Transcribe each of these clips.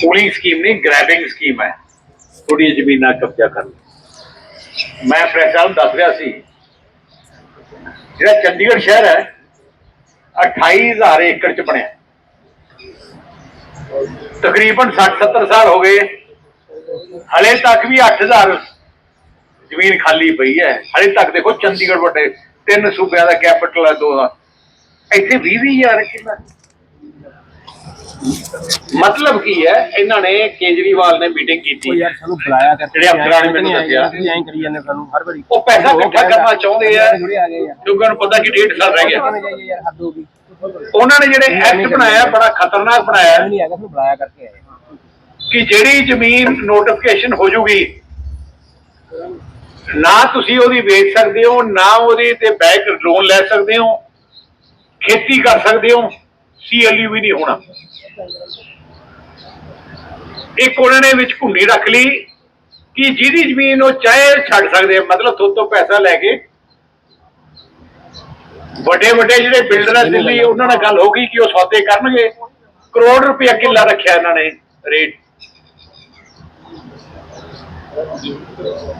Pooling scheme ਨਹੀਂ grabbing scheme ਹੈ। ਥੋੜੀ ਜ਼ਮੀਨਾਂ ਕਬਜ਼ਾ ਕਰਨ ਮੈਂ ਪ੍ਰੈਸ ਸਾਹਿਬ ਦੱਸ ਰਿਹਾ ਸੀ। ਜਿਹੜਾ ਚੰਡੀਗੜ੍ਹ ਸ਼ਹਿਰ ਹੈ 28000 ਏਕੜ ਚ ਬਣਿਆ। ਤਕਰੀਬਨ 60-70 ਸਾਲ ਹੋ ਗਏ। ਹਲੇ ਤੱਕ ਵੀ 8000 ਜ਼ਮੀਨ ਖਾਲੀ ਪਈ ਹੈ। ਹਲੇ ਤੱਕ ਦੇਖੋ ਚੰਡੀਗੜ੍ਹ ਵੱਡੇ ਤਿੰਨ ਸੂਬਿਆਂ ਦਾ ਕੈਪੀਟਲ ਹੈ ਦੋ ਦਾ ਇੱਥੇ 20-20000 ਕਿੰਨਾ ਮਤਲਬ ਕੀ ਹੈ? ਇਹਨਾਂ ਨੇ ਕੇਜਰੀਵਾਲ ਨੇ ਮੀਟਿੰਗ ਕੀਤੀ। ਯਾਰ ਸਾਨੂੰ ਬੁਲਾਇਆ ਕਰ। ਜਿਹੜੇ ਅਫਸਰਾਂ ਨੇ ਮੈਨੂੰ ਦੱਸਿਆ। ਤੁਸੀਂ ਐਂ ਕਰੀ ਜਾਂਦੇ ਸਾਨੂੰ ਹਰ ਵਾਰੀ। ਉਹ ਪੈਸਾ ਇਕੱਠਾ ਕਰਨਾ ਚਾਹੁੰਦੇ ਆ। ਉਹਨੂੰ ਪਤਾ ਕਿ ਡੇਢ ਸਾਲ ਰਹਿ ਗਿਆ ਉਹਨਾਂ ਨੇ ਜਿਹੜੇ ਐਕਟ ਬਣਾਇਆ ਬੜਾ ਖਤਰਨਾਕ ਬਣਾਇਆ। ਐਵੇਂ ਨਹੀਂ ਹੈਗਾ ਤੁਹਾਨੂੰ ਬੁਲਾਇਆ ਕਰਕੇ ਆਏ ਕਿ ਜਿਹੜੀ ਜ਼ਮੀਨ ਨੋਟੀਫਿਕੇਸ਼ਨ ਹੋ ਜੂਗੀ ਨਾ ਤੁਸੀਂ ਉਹਦੀ ਵੇਚ ਸਕਦੇ ਹੋ ਨਾ ਉਹਦੇ ਤੇ ਬੈਂਕ ਲੋਨ ਲੈ ਸਕਦੇ ਹੋ ਖੇਤੀ ਕਰ ਸਕਦੇ ਹੋ। ਸੀਐਲਯੂ ਵੀ ਨਹੀਂ ਹੋਣਾ। ਇੱਕ ਉਹਨਾਂ ਨੇ ਵਿੱਚ ਘੁੰਡੀ ਰੱਖ ਲਈ ਕਿ ਜਿਹਦੀ ਜ਼ਮੀਨ ਉਹ ਚਾਹੇ ਛੱਡ ਸਕਦੇ ਮਤਲਬ ਤੁਹਾਡੇ ਤੋਂ ਪੈਸਾ ਲੈ ਕੇ। ਵੱਡੇ ਵੱਡੇ ਜਿਹੜੇ ਬਿਲਡਰ ਆ ਦਿੱਲੀ ਉਹਨਾਂ ਨਾਲ ਗੱਲ ਹੋ ਗਈ ਕਿ ਉਹ ਸੌਦੇ ਕਰਨਗੇ। ਕਰੋੜ ਰੁਪਇਆ ਕਿੱਲਾ ਰੱਖਿਆ ਇਹਨਾਂ ਨੇ ਰੇਟ।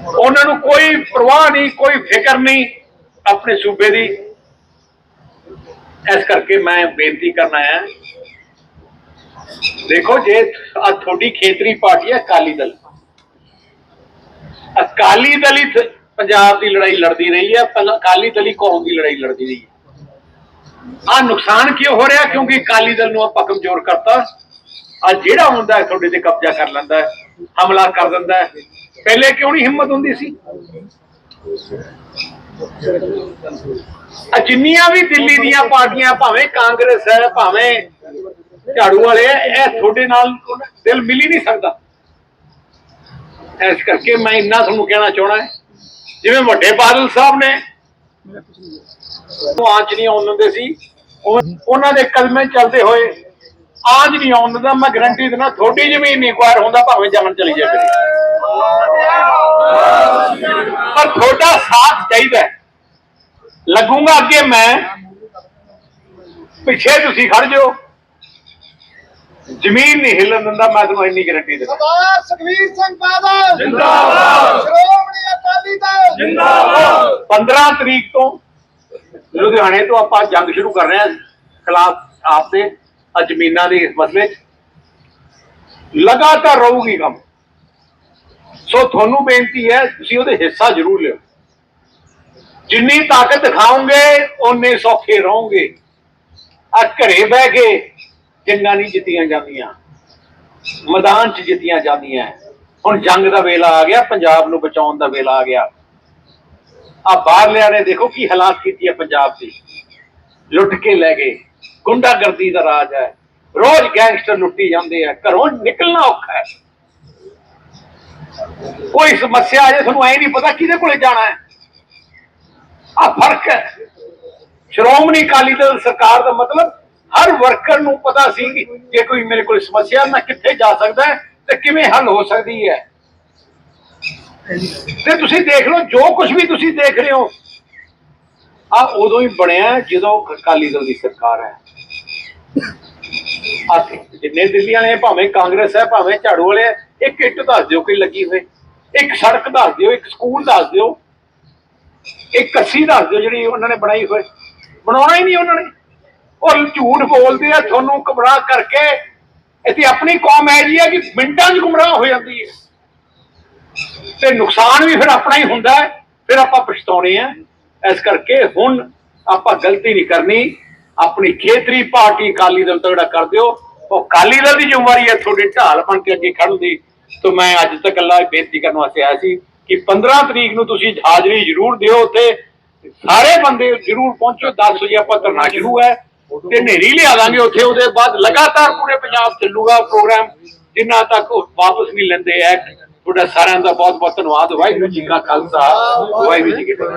ਉਹਨਾਂ ਨੂੰ ਕੋਈ ਪਰਵਾਹ ਨਹੀਂ, ਕੋਈ ਫਿਕਰ ਨਹੀਂ ਆਪਣੇ ਸੂਬੇ ਦੀ। ਇਸ ਕਰਕੇ ਮੈਂ ਬੇਨਤੀ ਕਰਨਾ ਹੈ ਦੇਖੋ, ਜੇ ਆ ਤੁਹਾਡੀ ਖੇਤਰੀ ਪਾਰਟੀ ਹੈ, ਅਕਾਲੀ ਦਲ। ਅਕਾਲੀ ਦਲ ਹੀ ਪੰਜਾਬ ਦੀ ਲੜਾਈ ਲੜਦੀ ਰਹੀ ਹੈ ਅਕਾਲੀ ਦਲ ਹੀ ਕੌਮ ਦੀ ਲੜਾਈ ਲੜਦੀ ਰਹੀ ਹੈ। ਆ ਨੁਕਸਾਨ ਕਿਉਂ ਹੋ ਰਿਹਾ? ਕਿਉਂਕਿ ਅਕਾਲੀ ਦਲ ਨੂੰ ਆਪਾਂ ਕਮਜ਼ੋਰ ਕਰਤਾ। ਆ ਜਿਹੜਾ ਹੁੰਦਾ ਤੁਹਾਡੇ ਤੇ ਕਬਜ਼ਾ ਕਰ ਲੈਂਦਾ ਹਮਲਾ ਕਰ ਦਿੰਦਾ ਪਹਿਲੇ ਕਿਉਂ ਨਹੀਂ ਹਿੰਮਤ ਹੁੰਦੀ ਸੀ? ਆ ਜਿੰਨੀਆਂ ਵੀ ਦਿੱਲੀ ਦੀਆਂ ਪਾਰਟੀਆਂ ਭਾਵੇਂ ਕਾਂਗਰਸ ਹੈ ਭਾਵੇਂ ਝਾੜੂ ਵਾਲੇ ਹੈ, ਇਹ ਤੁਹਾਡੇ ਨਾਲ ਦਿਲ ਮਿਲ ਹੀ ਨਹੀਂ ਸਕਦਾ। ਇਸ ਕਰਕੇ ਮੈਂ ਇੰਨਾ ਤੁਹਾਨੂੰ ਕਹਿਣਾ ਚਾਹਣਾ ਹੈ। ਜਿਵੇਂ ਵੱਡੇ ਬਾਦਲ ਸਾਹਿਬ ਨੇ ਉਹ ਆਂਚ ਨਹੀਂ ਆਉਣ ਦਿੰਦੇ ਸੀ ਉਹਨਾਂ ਦੇ ਕਦਮੇ ਚੱਲਦੇ ਹੋਏ ਆਂਚ ਨਹੀਂ ਆਉਣ ਦਿੰਦਾ ਮੈਂ ਗਰੰਟੀ ਦਿੰਦਾ ਤੁਹਾਡੀ ਜ਼ਮੀਨ ਨਹੀਂ ਕੁਆਰ ਹੁੰਦਾ ਭਾਵੇਂ ਜਾਣ ਚਲੀ ਜਾਵੇ। ਪਰ ਤੁਹਾਡਾ ਸਾਥ ਚਾਹੀਦਾ ਹੈ। ਲੱਗੂਗਾ ਅੱਗੇ ਮੈਂ ਪਿੱਛੇ ਤੁਸੀਂ ਖੜ ਜਾਓ। ਜ਼ਮੀਨ ਨਹੀਂ ਹਿੱਲਣ ਦਿੰਦਾ ਮੈਂ ਤੁਹਾਨੂੰ ਇੰਨੀ ਗਰੰਟੀ ਦਿੰਦਾ। ਸਰਦਾਰ ਸੁਖਵੀਰ ਸਿੰਘ ਬਾਦਲ। ਜਿੰਦਾਬਾਦ। ਸ਼੍ਰੋਮਣੀ ਅਕਾਲੀ ਦਲ। ਜਿੰਦਾਬਾਦ। 15 ਤਰੀਕ ਤੋਂ ਲੁਧਿਆਣੇ ਤੋਂ ਆਪਾਂ ਜੰਗ ਸ਼ੁਰੂ ਕਰ ਰਹੇ ਹਾਂ। ਖਿਲਾਫ ਆਪ ਦੇ ਆਹ ਜ਼ਮੀਨਾਂ ਦੇ ਇਸ ਮਸਲੇ 'ਚ। ਲਗਾਤਾਰ ਰਹੂਗੀ ਕੰਮ। ਸੋ ਤੁਹਾਨੂੰ ਬੇਨਤੀ ਹੈ, ਤੁਸੀਂ ਉਹਦੇ ਹਿੱਸਾ ਜ਼ਰੂਰ ਲਿਓ। ਜਿੰਨੀ ਤਾਕਤ ਦਿਖਾਓਗੇ, ਓਨੇ ਸੌਖੇ ਰਹੋਗੇ। ਆ ਘਰੇ ਬਹਿ ਕੇ ਜੰਗਾਂ ਨਹੀਂ ਜਿੱਤੀਆਂ ਜਾਂਦੀਆਂ। ਮੈਦਾਨ 'ਚ ਜਿੱਤੀਆਂ ਜਾਂਦੀਆਂ। ਹੁਣ ਜੰਗ ਦਾ ਵੇਲਾ ਆ ਗਿਆ, ਪੰਜਾਬ ਨੂੰ ਬਚਾਉਣ ਦਾ ਵੇਲਾ ਆ ਗਿਆ। ਆ ਬਾਹਰਲਿਆਂ ਨੇ ਦੇਖੋ ਕੀ ਹਾਲਾਤ ਕੀਤੀ ਹੈ ਪੰਜਾਬ ਦੀ। ਲੁੱਟ ਕੇ ਲੈ ਗਏ। ਗੁੰਡਾਗਰਦੀ ਦਾ ਰਾਜ ਹੈ। ਰੋਜ਼ ਗੈਂਗਸਟਰ ਲੁੱਟੀ ਜਾਂਦੇ ਆ। ਘਰੋਂ ਨਿਕਲਣਾ ਔਖਾ ਹੈ। ਕੋਈ ਸਮੱਸਿਆ ਆ ਜੇ ਤੁਹਾਨੂੰ ਐ ਨਹੀਂ ਪਤਾ ਕਿਹਦੇ ਕੋਲੇ ਜਾਣਾ ਹੈ। ਆ ਫ਼ਰਕ ਹੈ। ਸ਼੍ਰੋਮਣੀ ਅਕਾਲੀ ਦਲ ਸਰਕਾਰ ਦਾ ਮਤਲਬ ਹਰ ਵਰਕਰ ਨੂੰ ਪਤਾ ਸੀ ਜੇ ਕੋਈ ਮੇਰੇ ਕੋਲ ਸਮੱਸਿਆ ਮੈਂ ਕਿੱਥੇ ਜਾ ਸਕਦਾ ਤੇ ਕਿਵੇਂ ਹੱਲ ਹੋ ਸਕਦੀ ਹੈ। ਤੇ ਤੁਸੀਂ ਦੇਖ ਲਓ, ਜੋ ਕੁਝ ਵੀ ਤੁਸੀਂ ਦੇਖ ਰਹੇ ਹੋ ਆ ਉਦੋਂ ਹੀ ਬਣਿਆ ਜਦੋਂ ਅਕਾਲੀ ਦਲ ਦੀ ਸਰਕਾਰ ਹੈ। ਆ ਜਿੰਨੇ ਦਿੱਲੀ ਵਾਲੇ ਆ, ਭਾਵੇਂ ਕਾਂਗਰਸ ਹੈ ਭਾਵੇਂ ਝਾੜੂ ਵਾਲੇ ਆ, ਇੱਕ ਇੱਟ ਦੱਸ ਦਿਓ ਕੋਈ ਲੱਗੀ ਹੋਏ। ਇੱਕ ਸੜਕ ਦੱਸ ਦਿਓ ਇੱਕ ਸਕੂਲ ਦੱਸ ਦਿਓ ਇੱਕ ਕੱਸੀ ਦੱਸ ਦਿਓ ਜਿਹੜੀ ਉਹਨਾਂ ਨੇ ਬਣਾਈ ਹੋਈ ਬਣਾਉਣਾ ਹੀ ਨਹੀਂ ਉਹਨਾਂ ਨੇ। ਉਹ ਝੂਠ ਬੋਲਦੇ ਆ ਤੁਹਾਨੂੰ ਗੁੰਮਰਾਹ ਕਰਕੇ। ਇੱਥੇ ਆਪਣੀ ਕੌਮ ਹੈ ਜੀ ਹੈ ਕਿ ਮਿੰਟਾਂ 'ਚ ਗੁੰਮਰਾਹ ਹੋ ਜਾਂਦੀ ਹੈ। ਤੇ ਨੁਕਸਾਨ ਵੀ ਫਿਰ ਆਪਣਾ ਹੀ ਹੁੰਦਾ ਹੈ ਫਿਰ ਆਪਾਂ ਪਛਤਾਉਣੇ ਆ। ਇਸ ਕਰਕੇ ਹੁਣ ਆਪਾਂ ਗਲਤੀ ਨਹੀਂ ਕਰਨੀ। ਆਪਣੀ ਖੇਤਰੀ ਪਾਰਟੀ ਅਕਾਲੀ ਦਲ ਦਾ ਜਿਹੜਾ ਕਰਦੇ ਹੋ, ਉਹ ਅਕਾਲੀ ਦਲ ਦੀ ਜ਼ਿੰਮੇਵਾਰੀ ਹੈ ਤੁਹਾਡੇ ਢਾਲ ਬਣ ਕੇ ਅੱਗੇ ਖੜਨ ਦੀ। ਤੋਂ ਮੈਂ ਅੱਜ ਤੱਕ ਅੱਲਾ ਬੇਨਤੀ ਕਰਨ ਵਾਸਤੇ ਆਇਆ ਸੀ ਕਿ 15 ਤਰੀਕ ਨੂੰ ਤੁਸੀਂ ਹਾਜ਼ਰੀ ਜ਼ਰੂਰ ਦਿਓ ਉੱਥੇ। ਸਾਰੇ ਬੰਦੇ ਜ਼ਰੂਰ ਪਹੁੰਚੋ 10 ਵਜੇ ਆਪਾਂ ਧਰਨਾ ਸ਼ੁਰੂ ਹੈ। ਤੇ ਨੇਰੀ ਲਿਆ ਦਾਂਗੇ ਉੱਥੇ, ਉਹਦੇ ਬਾਅਦ ਲਗਾਤਾਰ ਪੂਰੇ ਪੰਜਾਬ ਚੱਲੂਗਾ ਪ੍ਰੋਗਰਾਮ, ਜਿੰਨਾ ਤੱਕ ਉਹ ਵਾਪਸ ਨਹੀਂ ਲੈਂਦੇ ਐ ਤੁਹਾਡਾ ਸਾਰਿਆਂ ਦਾ ਬਹੁਤ ਬਹੁਤ ਧੰਨਵਾਦ। ਵਾਹਿਗੁਰੂ ਜੀ ਕਾ ਖਾਲਸਾ, ਵਾਹਿਗੁਰੂ ਜੀ ਕੀ ਫਤਿਹ।